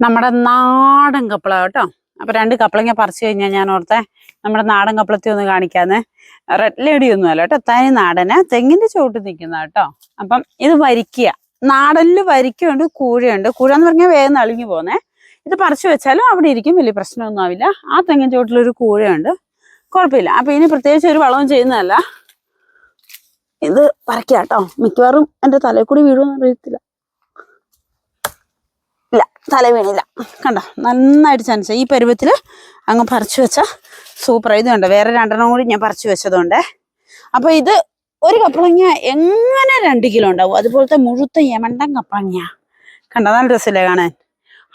നമ്മുടെ നാടൻ കപ്പള കേട്ടോ. അപ്പൊ രണ്ട് കപ്പളങ്ങ പറിച്ചു കഴിഞ്ഞാൽ ഞാൻ ഓർത്തെ നമ്മുടെ നാടൻ കപ്പളത്തി ഒന്ന് കാണിക്കാന്ന്. റെഡ് ലേഡി ഒന്നും അല്ല കേട്ടോ തനി നാടന് തെങ്ങിന്റെ ചുവട്ടിൽ നിൽക്കുന്ന കേട്ടോ. അപ്പം ഇത് വരിക്കുക നാടനിൽ വരിക്കുണ്ട് കൂഴയുണ്ട്. കൂഴ എന്ന് പറഞ്ഞാൽ വേഗം നളിഞ്ഞു പോന്നേ. ഇത് പറിച്ചു വെച്ചാലും അവിടെ ഇരിക്കും വലിയ പ്രശ്നമൊന്നും ആവില്ല. ആ തെങ്ങിൻ ചുവട്ടിലൊരു കൂഴയുണ്ട്. കുഴപ്പമില്ല. അപ്പൊ ഇനി പ്രത്യേകിച്ച് ഒരു വളവും ചെയ്യുന്നതല്ല. ഇത് പറിക്കാം കേട്ടോ. മിക്കവാറും എന്റെ തലയിൽ കൂടി വീഴുമെന്ന് അറിയത്തില്ല. തല വീണില്ല. കണ്ടോ? നന്നായിട്ട് ചനച്ച. ഈ പരുവത്തിൽ അങ്ങ് പറിച്ചു വെച്ച സൂപ്പർ ഇത് കണ്ടോ? വേറെ രണ്ടെണ്ണം കൂടി ഞാൻ പറിച്ചു വെച്ചതുകൊണ്ട് അപ്പൊ ഇത് ഒരു കപ്പളങ്ങ എങ്ങനെ രണ്ട് കിലോ ഉണ്ടാവും? അതുപോലത്തെ മുഴുത്ത യമണ്ടൻ കപ്പളങ്ങ കണ്ടോ? നല്ല രസമില്ലേ കാണാൻ.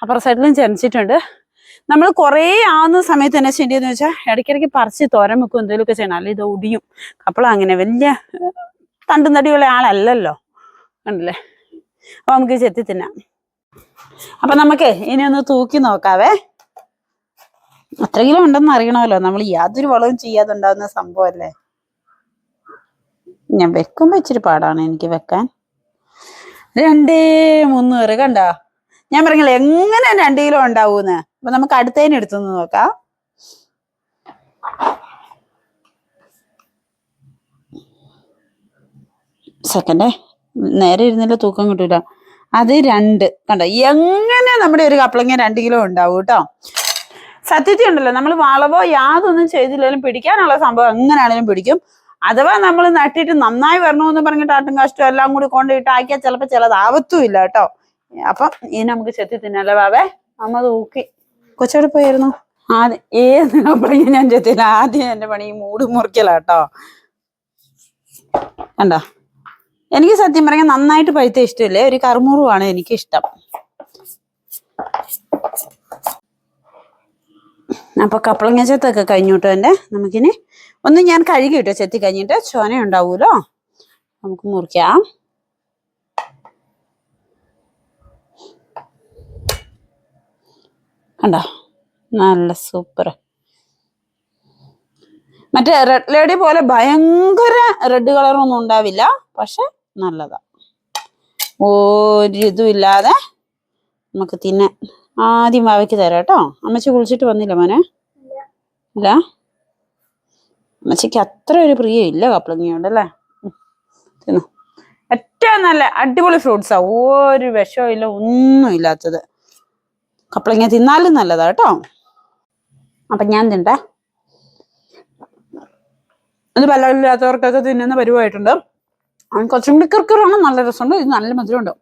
അപ്പുറ സൈഡിലും ചനച്ചിട്ടുണ്ട്. നമ്മൾ കുറേ ആവുന്ന സമയത്ത് തന്നെ ചെയ്യേണ്ടതെന്ന് വെച്ചാൽ ഇടയ്ക്കിടയ്ക്ക് പറിച്ച് തോരൻ വെക്കും എന്തെങ്കിലുമൊക്കെ ചെയ്യണം. അല്ലെങ്കിൽ ഇത് ഒടിയും. കപ്പള അങ്ങനെ വലിയ തണ്ടും തടിയുള്ള ആളല്ലല്ലോ. കണ്ടില്ലേ? അപ്പൊ നമുക്ക് ചെത്തി തിന്നാം. അപ്പൊ നമുക്ക് ഇനി ഒന്ന് തൂക്കി നോക്കാവേ. എത്ര കിലോ ഉണ്ടെന്ന് അറിയണമല്ലോ. നമ്മൾ യാതൊരു വളവും ചെയ്യാതെ ഉണ്ടാകുന്ന സംഭവമല്ലേ? ഞാൻ വെക്കുമ്പോ ഇച്ചിരി പാടാണ് എനിക്ക് വെക്കാൻ. രണ്ടേ മുന്നൂറ് കണ്ടോ? ഞാൻ പറഞ്ഞില്ല എങ്ങനെ രണ്ട് കിലോ ഉണ്ടാവൂന്ന്? അപ്പൊ നമുക്ക് അടുത്തതിന് എടുത്തുനിന്ന് നോക്കാം. സെക്കൻഡേ നേരെ ഇരുന്നില്ല തൂക്കം കിട്ടൂല. അത് രണ്ട്. കണ്ടോ? എങ്ങനെ നമ്മുടെ ഒരു കപ്പളങ്ങ രണ്ട് കിലോ ഉണ്ടാവും കേട്ടോ? സത്യത്തിൽ ഉണ്ടല്ലോ നമ്മൾ വളവോ യാതൊന്നും ചെയ്തില്ലെങ്കിലും പിടിക്കാനുള്ള സംഭവം എങ്ങനെയാണെങ്കിലും പിടിക്കും. അഥവാ നമ്മൾ നട്ടിട്ട് നന്നായി വരണമെന്ന് പറഞ്ഞിട്ട് ആട്ടും കഷ്ടം എല്ലാം കൂടി കൊണ്ടിട്ടാക്കിയാൽ ചിലപ്പോൾ ചിലതാവത്തും ഇല്ല കേട്ടോ. അപ്പം ഇനി നമുക്ക് ചെത്തി തിന്നല്ലേ ബാബേ? അമ്മ തൂക്കി കൊച്ചോടെ പോയിരുന്നു ആദ്യം ഏത് കപ്പളങ്ങ ഞാൻ ചെത്തില്ല ആദ്യം എന്റെ പണി മൂട് മുറിക്കലാട്ടോ കണ്ടോ? എനിക്ക് സത്യം പറഞ്ഞാൽ നന്നായിട്ട് പഴുത്ത ഇഷ്ടമില്ലേ? ഒരു കറുമുറുവാണ് എനിക്ക് ഇഷ്ടം അപ്പൊ കപ്പളങ്ങ ചെത്തൊക്കെ കഴിഞ്ഞോട്ടോ എന്റെ. നമുക്കിനി ഒന്ന് ഞാൻ കഴുകി കിട്ടോ ചെത്തി കഴിഞ്ഞിട്ട് ചോന ഉണ്ടാവൂലോ നമുക്ക് മുറിക്കാം. കണ്ടോ? നല്ല സൂപ്പർ. മറ്റേ റെഡ് ലേഡി പോലെ ഭയങ്കര റെഡ് കളറൊന്നും ഉണ്ടാവില്ല. പക്ഷെ നല്ലതാ. ഒരു ഇതും ഇല്ലാതെ നമുക്ക് തിന്നാൻ ആദ്യം വാവയ്ക്ക് തരാം കേട്ടോ. അമ്മച്ചി കുളിച്ചിട്ട് വന്നില്ല മോനെ? ഇല്ല? അമ്മച്ചിക്ക് അത്ര ഒരു പ്രിയം ഇല്ല കപ്പളങ്ങയോണ്ട് അല്ലേ. തിന്നു. ഏറ്റവും നല്ല അടിപൊളി ഫ്രൂട്ട്സാ. ഒരു വിഷവും ഇല്ല ഒന്നും ഇല്ലാത്തത്. കപ്പളങ്ങ തിന്നാലും നല്ലതാ കേട്ടോ. അപ്പൊ ഞാൻ തിണ്ടേ പല ഇല്ലാത്തവർക്കൊക്കെ തിന്നുന്ന പരിവായിട്ടുണ്ട് കുറച്ചും കൂടി നല്ല രസമുണ്ട്. ഇത് നല്ല മധുരമുണ്ട്.